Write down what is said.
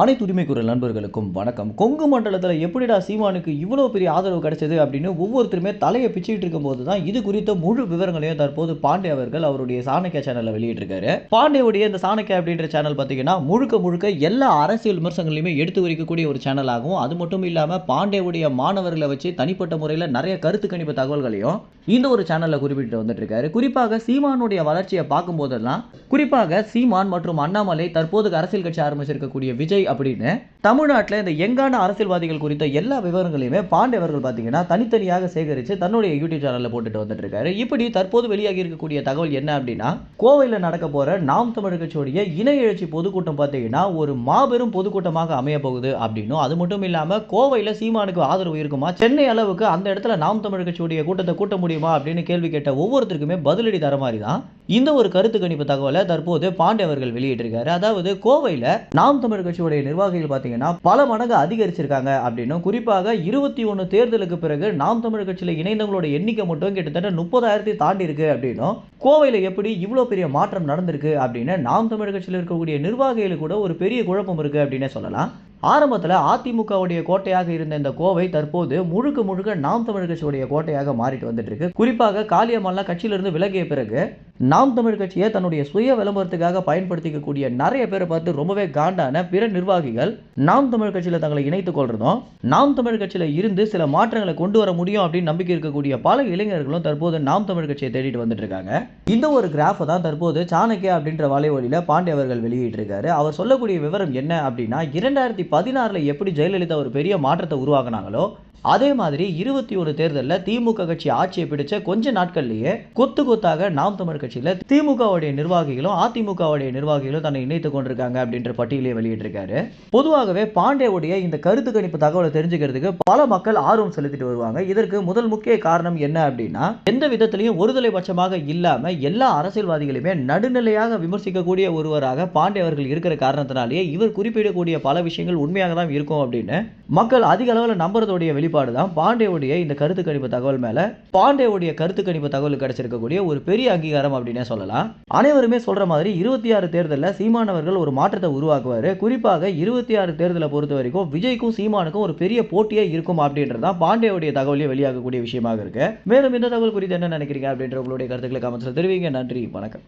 அனைத்து உரிமை குரல் நண்பர்களுக்கும் வணக்கம். கொங்கு மண்டலத்தில் எப்படிடா சீமானுக்கு இவ்வளோ பெரிய ஆதரவு கிடைச்சது அப்படின்னு ஒவ்வொருத்தருமே தலையை பிச்சுக்கிட்டு இருக்கும்போது தான் இது குறித்த முழு விவரங்களையும் தற்போது பாண்டே அவர்கள் அவருடைய சாணக்கியா சேனலில் வெளியிட்டிருக்காரு. பாண்டேவுடைய இந்த சாணக்கியா அப்படின்ற சேனல் பார்த்தீங்கன்னா முழுக்க முழுக்க எல்லா அரசியல் விமர்சனங்களையுமே எடுத்து வைக்கக்கூடிய ஒரு சேனலாகவும் அது மட்டும் இல்லாமல் பாண்டேவுடைய மாணவர்களை வச்சு தனிப்பட்ட முறையில் நிறைய கருத்து கணிப்பு தகவல்களையும் இந்த ஒரு சேனலில் குறிப்பிட்டு வந்துட்டு இருக்காரு குறிப்பாக சீமானுடைய வளர்ச்சியை பார்க்கும்போதெல்லாம் குறிப்பாக சீமான் மற்றும் அண்ணாமலை தற்போது அரசியல் கட்சி ஆரம்பிச்சிருக்கக்கூடிய விஜய் அப்படின்னு தமிழ்நாட்டில் இந்த எங்கான அரசியல்வாதிகள் குறித்த எல்லா விவரங்களையுமே பாண்டியவர்கள் பார்த்தீங்கன்னா தனித்தனியாக சேகரித்து தன்னுடைய யூடியூப் சேனலில் போட்டுட்டு வந்துட்டு இருக்காரு இப்படி தற்போது வெளியாகி இருக்கக்கூடிய தகவல் என்ன அப்படின்னா கோவையில் நடக்க போகிற நாம் தமிழ் கட்சியுடைய இணைய எழுச்சி பொதுக்கூட்டம் பார்த்தீங்கன்னா ஒரு மாபெரும் பொதுக்கூட்டமாக அமைய போகுது அப்படின்னும். அது மட்டும் இல்லாமல் கோவையில் சீமானுக்கு ஆதரவு இருக்குமா? சென்னை அளவுக்கு அந்த இடத்துல நாம் தமிழ் கட்சியுடைய கூட்டத்தை கூட்ட முடியுமா அப்படின்னு கேள்வி கேட்ட ஒவ்வொருத்தருக்குமே பதிலடி தர மாதிரி தான் இந்த ஒரு கருத்து கணிப்பு தகவலை தற்போது பாண்டே அவர்கள் வெளியிட்டிருக்காரு. அதாவது கோவையில் நாம் தமிழ் கட்சியுடைய நிர்வாகிகள் பார்த்தீங்கன்னா பல மடங்கு அதிகரிச்சிருக்காங்க அப்படின்னும் குறிப்பாக இருபத்தி ஒன்று தேர்தலுக்கு பிறகு நாம் தமிழ் கட்சியில் இணைந்தவங்களோட எண்ணிக்கை மட்டும் கிட்டத்தட்ட முப்பதாயிரத்தை தாண்டி இருக்கு அப்படின்னும் கோவையில் எப்படி இவ்வளோ பெரிய மாற்றம் நடந்திருக்கு அப்படின்னு நாம் தமிழ் கட்சியில் இருக்கக்கூடிய நிர்வாகிகளுக்கு கூட ஒரு பெரிய குழப்பம் இருக்கு அப்படின்னே சொல்லலாம். ஆரம்பத்தில் அதிமுகவுடைய கோட்டையாக இருந்த இந்த கோவை தற்போது முழுக்க முழுக்க நாம் தமிழ் கட்சியுடைய கோட்டையாக மாறிட்டு வந்துட்டு இருக்கு. குறிப்பாக காளியம்மாலாம் கட்சியிலிருந்து விலகிய பிறகு நாம் தமிழ் கட்சியை தன்னுடைய சுய விளம்பரத்துக்காக பயன்படுத்திக்கக்கூடிய நிறைய பேரை பார்த்து ரொம்பவே காண்டான பிற நிர்வாகிகள் நாம் தமிழ் கட்சியில் தங்களை இணைத்துக் கொள்றதும் நாம் தமிழ் கட்சியில் இருந்து சில மாற்றங்களை கொண்டு வர முடியும் அப்படின்னு நம்பிக்கை இருக்கக்கூடிய பல இளைஞர்களும் தற்போது நாம் தமிழ் கட்சியை தேடிட்டு வந்துட்டு இருக்காங்க இந்த ஒரு கிராஃபை தான் தற்போது சாணக்கியா அப்படின்ற வலைவழியில் பாண்டே அவர்கள் வெளியிட்டிருக்காரு. அவர் சொல்லக்கூடிய விவரம் என்ன அப்படின்னா இரண்டாயிரத்தி பதினாறில் எப்படி ஜெயலலிதா ஒரு பெரிய மாற்றத்தை உருவாக்குனாங்களோ அதே மாதிரி இருபத்தி ஒரு தேர்தலில் திமுக கட்சி ஆட்சியை பிடிச்ச கொஞ்ச நாட்கள்லேயே கொத்து கொத்தாக நாம் தமிழ் கட்சியில் திமுகவுடைய நிர்வாகிகளும் அதிமுகவுடைய நிர்வாகிகளும் தன்னை இணைத்துக் கொண்டிருக்காங்க அப்படின்ற பட்டியலே வெளியிட்டிருக்காரு. பொதுவாகவே பாண்டேவுடைய இந்த கருத்து கணிப்பு தகவலை தெரிஞ்சுக்கிறதுக்கு பல மக்கள் ஆர்வம் செலுத்திட்டு வருவாங்க. இதற்கு முதல் முக்கிய காரணம் என்ன அப்படின்னா எந்த விதத்திலையும் ஒருதலை பட்சமாக இல்லாம எல்லா அரசியல்வாதிகளையுமே நடுநிலையாக விமர்சிக்கக்கூடிய ஒருவராக பாண்டே அவர்கள் இருக்கிற காரணத்தினாலேயே இவர் குறிப்பிடக்கூடிய பல விஷயங்கள் உண்மையாக தான் இருக்கும் அப்படின்னு மக்கள் அதிக அளவில் நம்புறதோடைய வெளிப்பாடு தான் பாண்டேவுடைய இந்த கருத்து கணிப்பு தகவல் மேல பாண்டேவுடைய கருத்து கணிப்பு தகவல் கிடைச்சிருக்கக்கூடிய ஒரு பெரிய அங்கீகாரம் அப்படின்னே சொல்லலாம். அனைவருமே சொல்ற மாதிரி இருபத்தி ஆறு தேர்தலில் சீமானவர்கள் ஒரு மாற்றத்தை உருவாக்குவார். குறிப்பாக இருபத்தி ஆறு தேர்தலை பொறுத்த வரைக்கும் விஜய்க்கும் சீமானுக்கும் ஒரு பெரிய போட்டியே இருக்கும் அப்படின்றது தான் பாண்டேவுடைய தகவலே வெளியாகக்கூடிய விஷயமாக இருக்கு. மேலும் இந்த தகவல் குறித்து என்ன நினைக்கிறீங்க அப்படின்ற உங்களுடைய கருத்துக்களை கமெண்ட்ஸில் தெரிவிங்க. நன்றி வணக்கம்.